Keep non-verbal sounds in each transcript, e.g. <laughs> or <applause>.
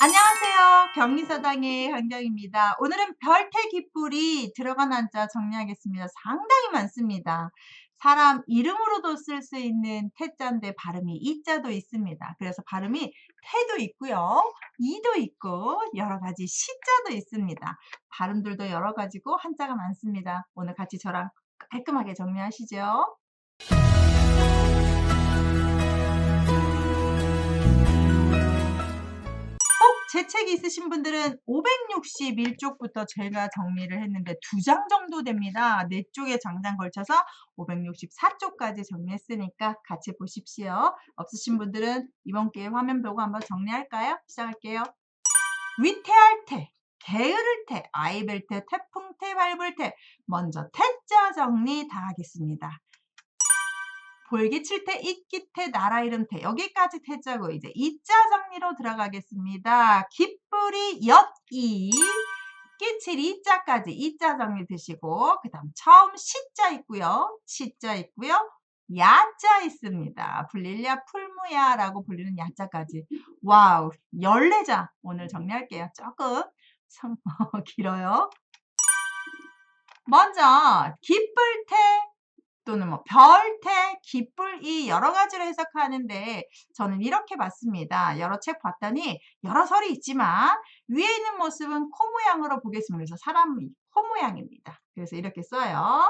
안녕하세요. 경리사당의 강경입니다. 오늘은 별태 깃불이 들어간 한자 정리하겠습니다. 상당히 많습니다. 사람 이름으로도 쓸 수 있는 태자인데 발음이 이자도 있습니다. 그래서 발음이 태도 있고요. 이도 있고 여러 가지 시자도 있습니다. 발음들도 여러 가지고 한자가 많습니다. 오늘 같이 저랑 깔끔하게 정리하시죠. 책이 있으신 분들은 561쪽부터 제가 정리를 했는데 두 장 정도 됩니다. 네 쪽에 장장 걸쳐서 564쪽까지 정리했으니까 같이 보십시오. 없으신 분들은 이번 기회에 화면 보고 한번 정리할까요? 시작할게요. 위태할 태, 게으를 태, 아이벨 태, 태풍 태, 밟을 태. 먼저 태자 정리 다 하겠습니다. 볼기칠 태, 이끼태, 나라 이름 태 여기까지 태자고 이제 이자 정리로 들어가겠습니다. 깃불이 엿이 끼칠 이자까지 이자 정리 드시고 그 다음 처음 시자 있고요. 시자 있고요. 야자 있습니다. 불릴야 풀무야라고 불리는 야자까지. 와우 14자 오늘 정리할게요. 조금 성, <laughs> 길어요. 먼저 깃불태 또는 뭐 별태, 깃불 이 여러 가지로 해석하는데 저는 이렇게 봤습니다. 여러 책 봤더니 여러 설이 있지만 위에 있는 모습은 코 모양으로 보겠습니다. 그래서 사람 코 모양입니다. 그래서 이렇게 써요.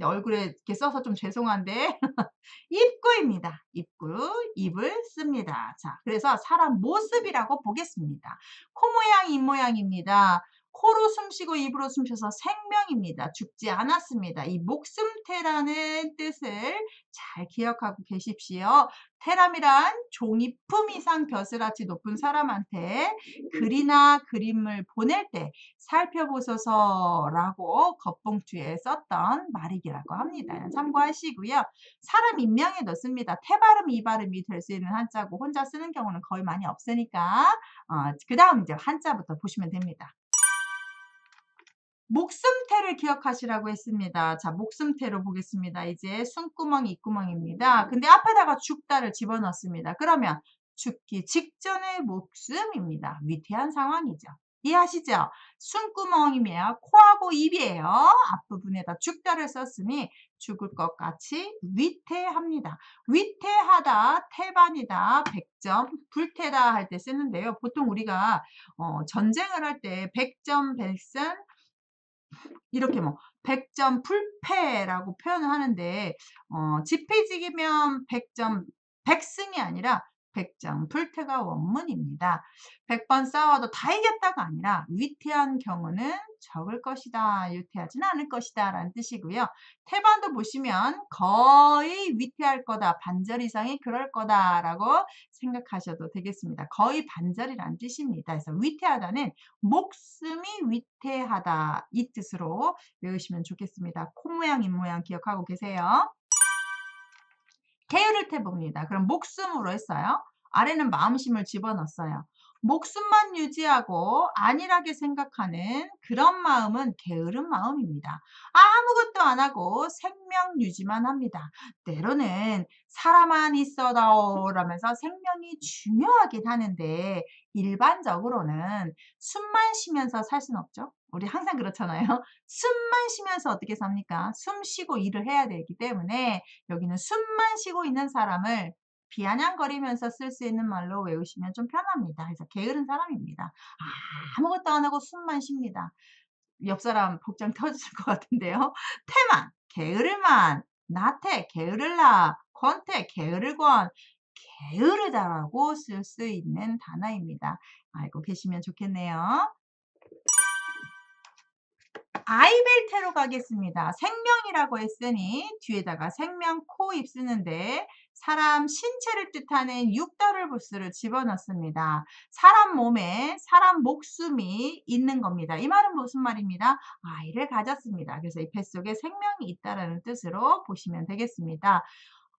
얼굴에 이렇게 써서 좀 죄송한데 <laughs> 입구입니다. 입구, 입을 씁니다. 자, 그래서 사람 모습이라고 보겠습니다. 코 모양, 입 모양입니다. 코로 숨쉬고 입으로 숨쉬어서 생명입니다. 죽지 않았습니다. 이 목숨태라는 뜻을 잘 기억하고 계십시오. 테람이란 종이품 이상 벼슬아치 높은 사람한테 글이나 그림을 보낼 때 살펴보소서라고 겉봉투에 썼던 말이기라고 합니다. 참고하시고요. 사람 인명에 넣습니다. 태발음, 이 발음이 될 수 있는 한자고 혼자 쓰는 경우는 거의 많이 없으니까 어, 그 다음 이제 한자부터 보시면 됩니다. 목숨태를 기억하시라고 했습니다. 자, 목숨태로 보겠습니다. 이제 숨구멍이 입구멍입니다. 근데 앞에다가 죽다를 집어넣습니다. 그러면 죽기 직전의 목숨입니다. 위태한 상황이죠. 이해하시죠? 숨구멍이면 코하고 입이에요. 앞부분에다 죽다를 썼으니 죽을 것 같이 위태합니다. 위태하다, 태반이다, 백점, 불태다 할 때 쓰는데요. 보통 우리가 어, 전쟁을 할 때 백점, 백승, 이렇게 뭐 100점 풀패라고 표현을 하는데 어, 지폐지기면 100점 백승이 아니라 100점 풀태가 원문입니다. 100번 싸워도 다 이겼다가 아니라 위태한 경우는 적을 것이다. 유태하지는 않을 것이다. 라는 뜻이고요. 태반도 보시면 거의 위태할 거다. 반절 이상이 그럴 거다. 라고 생각하셔도 되겠습니다. 거의 반절이라는 뜻입니다. 그래서 위태하다는 목숨이 위태하다. 이 뜻으로 외우시면 좋겠습니다. 코 모양, 입 모양 기억하고 계세요. 게으를 태 봅니다. 그럼 목숨으로 했어요. 아래는 마음심을 집어넣었어요. 목숨만 유지하고 안일하게 생각하는 그런 마음은 게으른 마음입니다. 아무것도 안 하고 생명 유지만 합니다. 때로는 살아만 있어다오라면서 생명이 중요하긴 하는데 일반적으로는 숨만 쉬면서 살 수는 없죠. 우리 항상 그렇잖아요. <laughs> 숨만 쉬면서 어떻게 삽니까? 숨 쉬고 일을 해야 되기 때문에 여기는 숨만 쉬고 있는 사람을 비아냥거리면서 쓸 수 있는 말로 외우시면 좀 편합니다. 그래서 게으른 사람입니다. 아무것도 안 하고 숨만 쉽니다. 옆 사람 복장 <laughs> 터질 것 같은데요. 태만, 게으를만, 나태, 게으를라, 권태, 게으를권, 게으르다라고 쓸 수 있는 단어입니다. 알고 계시면 좋겠네요. 아이벨테로 가겠습니다. 생명이라고 했으니 뒤에다가 생명 코 입 쓰는데 사람 신체를 뜻하는 육달을 부스를 집어넣습니다. 사람 몸에 사람 목숨이 있는 겁니다. 이 말은 무슨 말입니다? 아이를 가졌습니다. 그래서 이 뱃속에 생명이 있다라는 뜻으로 보시면 되겠습니다.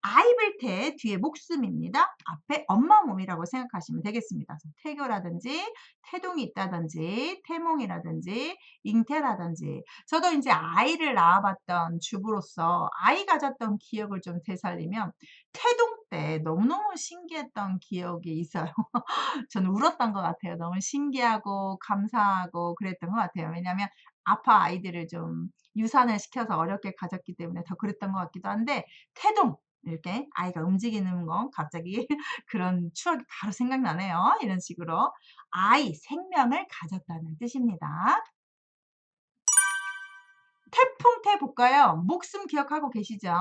아이벨태 뒤에 목숨입니다. 앞에 엄마 몸이라고 생각하시면 되겠습니다. 태교라든지 태동이 있다든지 태몽이라든지 잉태라든지 저도 이제 아이를 낳아봤던 주부로서 아이 가졌던 기억을 좀 되살리면 태동 때 너무너무 신기했던 기억이 있어요. <laughs> 저는 울었던 것 같아요. 너무 신기하고 감사하고 그랬던 것 같아요. 왜냐하면 아파 아이들을 좀 유산을 시켜서 어렵게 가졌기 때문에 더 그랬던 것 같기도 한데 태동 이렇게 아이가 움직이는 건 갑자기 <laughs> 그런 추억이 바로 생각나네요. 이런 식으로 아이, 생명을 가졌다는 뜻입니다. 태풍태 볼까요? 목숨 기억하고 계시죠?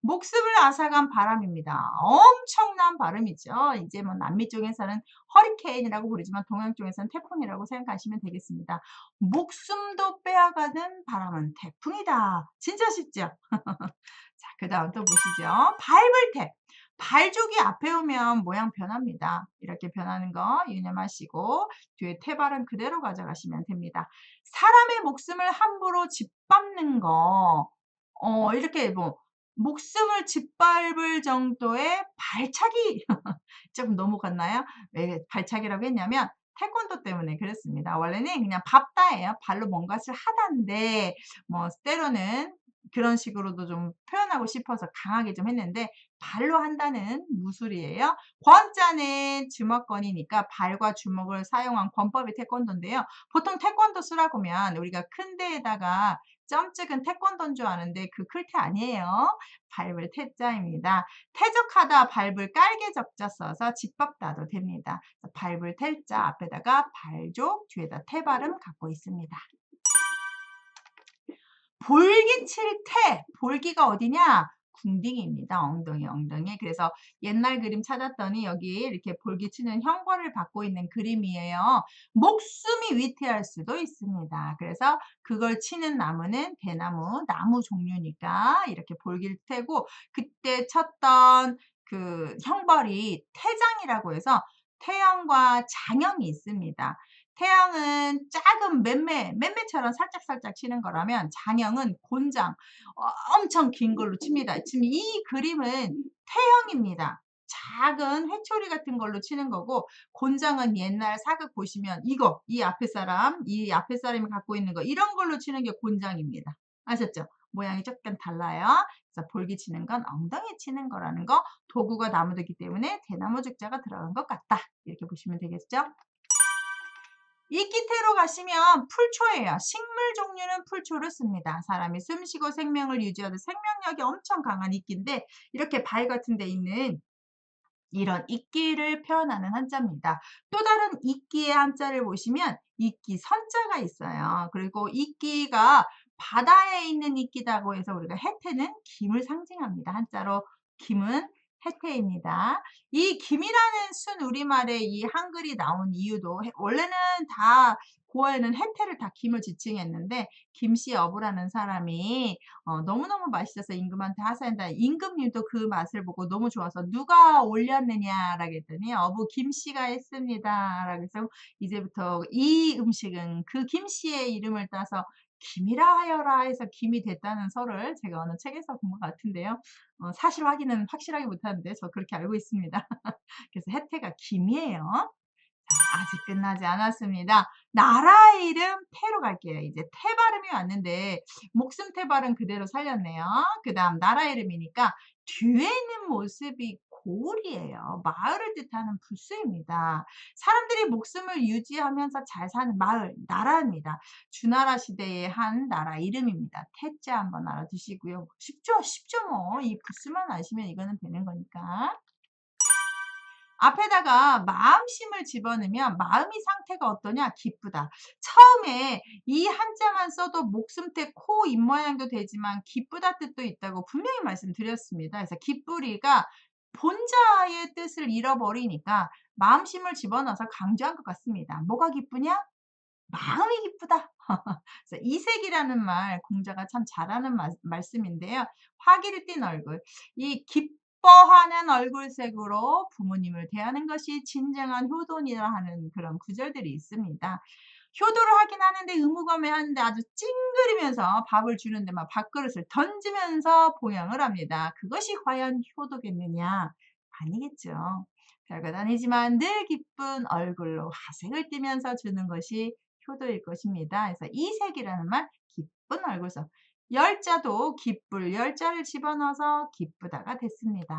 목숨을 앗아간 바람입니다. 엄청난 바람이죠. 이제 뭐 남미 쪽에서는 허리케인이라고 부르지만 동양 쪽에서는 태풍이라고 생각하시면 되겠습니다. 목숨도 빼앗가는 바람은 태풍이다. 진짜 쉽죠? <laughs> 자, 그 다음 또 보시죠. 밟을 때. 발족이 앞에 오면 모양 변합니다. 이렇게 변하는 거 유념하시고 뒤에 태발은 그대로 가져가시면 됩니다. 사람의 목숨을 함부로 짓밟는 거 어, 이렇게 뭐 목숨을 짓밟을 정도의 발차기 <laughs> 조금 넘어갔나요? 왜 발차기라고 했냐면 태권도 때문에 그랬습니다. 원래는 그냥 밥다예요. 발로 뭔가를 하다인데 뭐 때로는 그런 식으로도 좀 표현하고 싶어서 강하게 좀 했는데 발로 한다는 무술이에요. 권자는 주먹권이니까 발과 주먹을 사용한 권법이 태권도인데요. 보통 태권도 쓰라고 하면 우리가 큰 데에다가 점 찍은 태권도인 줄 아는데 그클태 아니에요. 밟을 태자입니다. 태적하다 밟을 깔개 적자 써서 집밥다도 됩니다. 밟을 태자 앞에다가 발족 뒤에다 태발음 갖고 있습니다. 볼기칠 태, 볼기가 어디냐? 궁딩입니다. 엉덩이, 엉덩이. 그래서 옛날 그림 찾았더니 여기 이렇게 볼기 치는 형벌을 받고 있는 그림이에요. 목숨이 위태할 수도 있습니다. 그래서 그걸 치는 나무는 대나무, 나무 종류니까 이렇게 볼기를 태고 그때 쳤던 그 형벌이 태장이라고 해서 태형과 장형이 있습니다. 태양은 작은 맴매, 맴매처럼 살짝살짝 치는 거라면 장형은 곤장, 어, 엄청 긴 걸로 칩니다. 지금 이 그림은 태형입니다. 작은 회초리 같은 걸로 치는 거고 곤장은 옛날 사극 보시면 이거 이 앞에 사람 이 앞에 사람이 갖고 있는 거 이런 걸로 치는 게 곤장입니다. 아셨죠? 모양이 조금 달라요. 그래서 볼기 치는 건 엉덩이 치는 거라는 거 도구가 나무되기 때문에 대나무 죽자가 들어간 것 같다. 이렇게 보시면 되겠죠? 이끼태로 가시면 풀초예요. 식물 종류는 풀초를 씁니다. 사람이 숨쉬고 생명을 유지하는 생명력이 엄청 강한 이끼인데 이렇게 발 같은 데 있는 이런 이끼를 표현하는 한자입니다. 또 다른 이끼의 한자를 보시면 이끼 선자가 있어요. 그리고 이끼가 바다에 있는 이끼다고 해서 우리가 해태는 김을 상징합니다. 한자로 김은 해태입니다. 이 김이라는 순 우리말에 이 한글이 나온 이유도 원래는 다 고어에는 해태를 다 김을 지칭했는데 김씨 어부라는 사람이 어, 너무너무 맛있어서 임금한테 하사한다. 임금님도 그 맛을 보고 너무 좋아서 누가 올렸느냐라고 했더니 어부 김씨가 했습니다. 라고 해서 이제부터 이 음식은 그 김씨의 이름을 따서 김이라 하여라 해서 김이 됐다는 설을 제가 어느 책에서 본 것 같은데요. 어, 사실 확인은 확실하게 못하는데 저 그렇게 알고 있습니다. <laughs> 그래서 혜태가 김이에요. 자, 아직 끝나지 않았습니다. 나라 이름 태로 갈게요. 이제 태 발음이 왔는데 목숨 태 발음 그대로 살렸네요. 그 다음 나라 이름이니까 뒤에 있는 모습이 고을이에요. 마을을 뜻하는 부수입니다. 사람들이 목숨을 유지하면서 잘 사는 마을, 나라입니다. 주나라 시대의 한 나라 이름입니다. 태자 한번 알아두시고요. 쉽죠? 쉽죠 뭐. 이 부수만 아시면 이거는 되는 거니까. 앞에다가 마음심을 집어넣으면 마음이 상태가 어떠냐? 기쁘다. 처음에 이 한자만 써도 목숨태 코 입모양도 되지만 기쁘다 뜻도 있다고 분명히 말씀드렸습니다. 그래서 기쁘리가 본자의 뜻을 잃어버리니까 마음심을 집어넣어서 강조한 것 같습니다. 뭐가 기쁘냐? 마음이 기쁘다. <laughs> 그래서 이색이라는 말 공자가 참 잘하는 마, 말씀인데요. 화기를 띤 얼굴. 이 기뻐하는 얼굴색으로 부모님을 대하는 것이 진정한 효돈이라 하는 그런 구절들이 있습니다. 효도를 하긴 하는데 의무감에 하는데 아주 찡그리면서 밥을 주는데 막 밥그릇을 던지면서 보양을 합니다. 그것이 과연 효도겠느냐? 아니겠죠. 별것 아니지만 늘 기쁜 얼굴로 화색을 띠면서 주는 것이 효도일 것입니다. 그래서 이색이라는 말 기쁜 얼굴서 열자도 기쁠 열자를 집어넣어서 기쁘다가 됐습니다.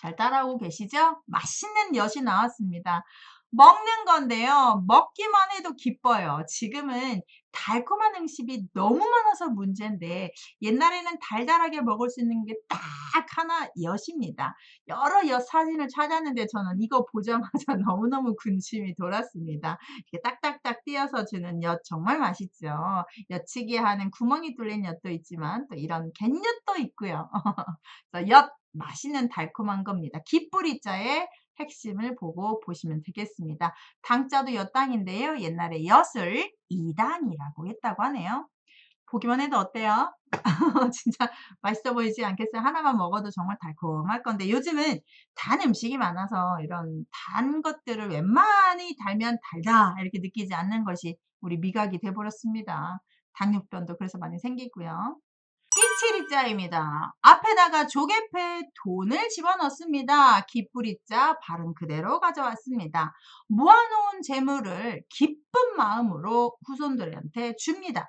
잘 따라오고 계시죠? 맛있는 엿이 나왔습니다. 먹는 건데요. 먹기만 해도 기뻐요. 지금은 달콤한 음식이 너무 많아서 문제인데 옛날에는 달달하게 먹을 수 있는 게 딱 하나 엿입니다. 여러 엿 사진을 찾았는데 저는 이거 보자마자 <laughs> 너무너무 군침이 돌았습니다. 이렇게 딱딱딱 띄어서 주는 엿 정말 맛있죠. 엿치기 하는 구멍이 뚫린 엿도 있지만 또 이런 갯엿도 있고요. <laughs> 엿 맛있는 달콤한 겁니다. 기뿌리자에 핵심을 보고 보시면 되겠습니다. 당자도 엿당인데요. 옛날에 엿을 이단이라고 했다고 하네요. 보기만 해도 어때요? <laughs> 진짜 맛있어 보이지 않겠어요? 하나만 먹어도 정말 달콤할 건데 요즘은 단 음식이 많아서 이런 단 것들을 웬만히 달면 달다 이렇게 느끼지 않는 것이 우리 미각이 돼버렸습니다. 당뇨병도 그래서 많이 생기고요. 끼치리자입니다. 앞에다가 조개패 돈을 집어넣습니다. 기쁘리자 발음 그대로 가져왔습니다. 모아놓은 재물을 기쁜 마음으로 후손들한테 줍니다.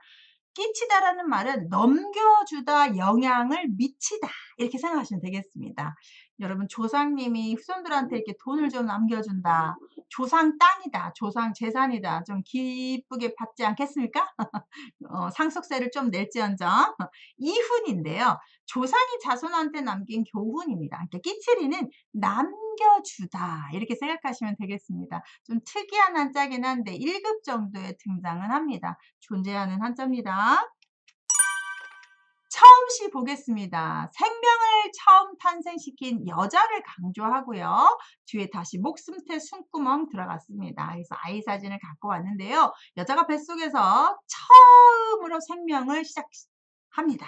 끼치다라는 말은 넘겨주다, 영향을 미치다 이렇게 생각하시면 되겠습니다. 여러분 조상님이 후손들한테 이렇게 돈을 좀 남겨준다. 조상 땅이다. 조상 재산이다. 좀 기쁘게 받지 않겠습니까? <laughs> 어, 상속세를 좀 낼지언정 이훈인데요. 조상이 자손한테 남긴 교훈입니다. 그러니까 끼치리는 남겨주다 이렇게 생각하시면 되겠습니다. 좀 특이한 한자긴 한데 1급 정도에 등장은 합니다. 존재하는 한자입니다. 처음시 보겠습니다. 생명을 처음 탄생시킨 여자를 강조하고요. 뒤에 다시 목숨태 숨구멍 들어갔습니다. 그래서 아이 사진을 갖고 왔는데요. 여자가 뱃속에서 처음으로 생명을 시작합니다.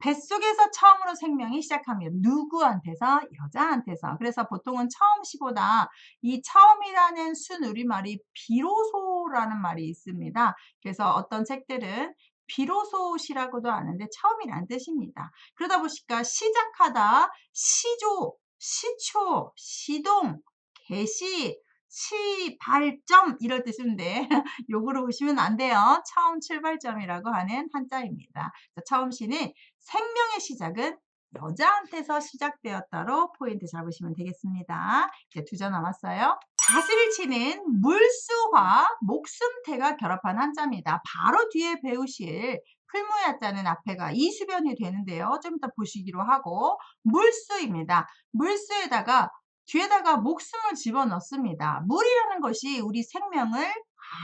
뱃속에서 처음으로 생명이 시작하면 누구한테서? 여자한테서. 그래서 보통은 처음 시보다 이 처음이라는 순 우리말이 비로소라는 말이 있습니다. 그래서 어떤 책들은 비로소시라고도 하는데 처음이란 뜻입니다. 그러다 보니까 시작하다, 시조, 시초, 시동, 개시, 시발점 이럴 뜻인데 <laughs> 요거로 보시면 안 돼요. 처음 출발점이라고 하는 한자입니다. 처음 시는 생명의 시작은 여자한테서 시작되었다로 포인트 잡으시면 되겠습니다. 이제 두 자 남았어요. 다스를 치는 물수와 목숨태가 결합한 한자입니다. 바로 뒤에 배우실 풀무야자는 앞에가 이수변이 되는데요. 좀 이따 보시기로 하고 물수입니다. 물수에다가 뒤에다가 목숨을 집어넣습니다. 물이라는 것이 우리 생명을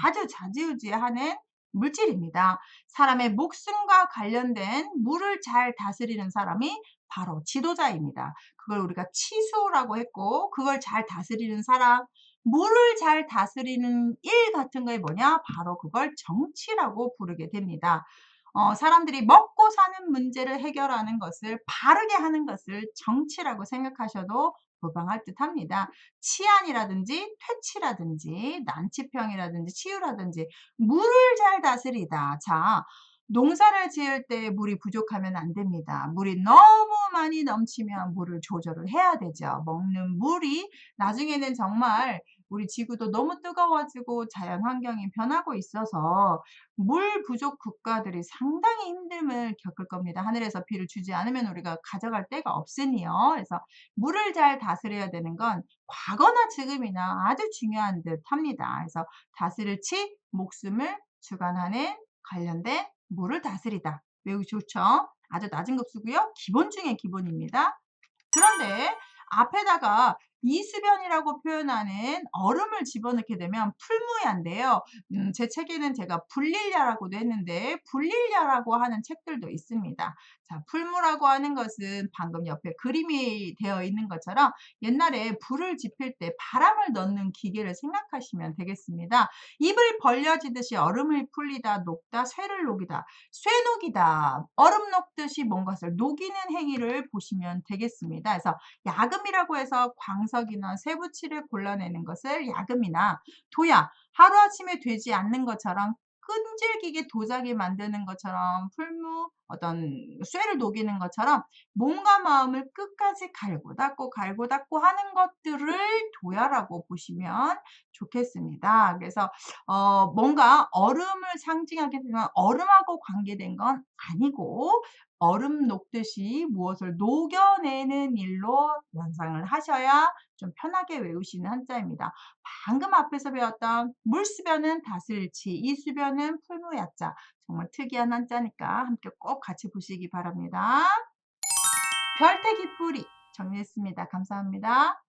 아주 자지우지하는 물질입니다. 사람의 목숨과 관련된 물을 잘 다스리는 사람이 바로 지도자입니다. 그걸 우리가 치수라고 했고 그걸 잘 다스리는 사람 물을 잘 다스리는 일 같은 거에 뭐냐? 바로 그걸 정치라고 부르게 됩니다. 어, 사람들이 먹고 사는 문제를 해결하는 것을 바르게 하는 것을 정치라고 생각하셔도 무방할 듯 합니다. 치안이라든지 퇴치라든지 난치평이라든지 치유라든지 물을 잘 다스리다. 자, 농사를 지을 때 물이 부족하면 안 됩니다. 물이 너무 많이 넘치면 물을 조절을 해야 되죠. 먹는 물이 나중에는 정말 우리 지구도 너무 뜨거워지고 자연 환경이 변하고 있어서 물 부족 국가들이 상당히 힘듦을 겪을 겁니다. 하늘에서 비를 주지 않으면 우리가 가져갈 데가 없으니요. 그래서 물을 잘 다스려야 되는 건 과거나 지금이나 아주 중요한 듯 합니다. 그래서 다스릴 치, 목숨을 주관하는 관련된 물을 다스리다. 매우 좋죠? 아주 낮은 급수고요. 기본 중에 기본입니다. 그런데 앞에다가 이수변이라고 표현하는 얼음을 집어넣게 되면 풀무야인데요. 음, 제 책에는 제가 불릴야라고도 했는데 불릴야라고 하는 책들도 있습니다. 자, 풀무라고 하는 것은 방금 옆에 그림이 되어 있는 것처럼 옛날에 불을 지필 때 바람을 넣는 기계를 생각하시면 되겠습니다. 입을 벌려지듯이 얼음을 풀리다, 녹다, 쇠를 녹이다. 쇠녹이다. 얼음 녹듯이 뭔가를 녹이는 행위를 보시면 되겠습니다. 그래서 야금이라고 해서 광산 정석인원 세부치를 골라내는 것을 야금이나 도야 하루아침에 되지 않는 것처럼 끈질기게 도자기 만드는 것처럼 풀무 어떤 쇠를 녹이는 것처럼 몸과 마음을 끝까지 갈고 닦고 갈고 닦고 하는 것들을 도야라고 보시면 좋겠습니다. 그래서 어 뭔가 얼음을 상징하게 되면 얼음하고 관계된 건 아니고 얼음 녹듯이 무엇을 녹여내는 일로 연상을 하셔야 좀 편하게 외우시는 한자입니다. 방금 앞에서 배웠던 물수변은 다슬치, 이수변은 풀무야자 정말 특이한 한자니까 함께 꼭 같이 보시기 바랍니다. 별태기 뿌리 정리했습니다. 감사합니다.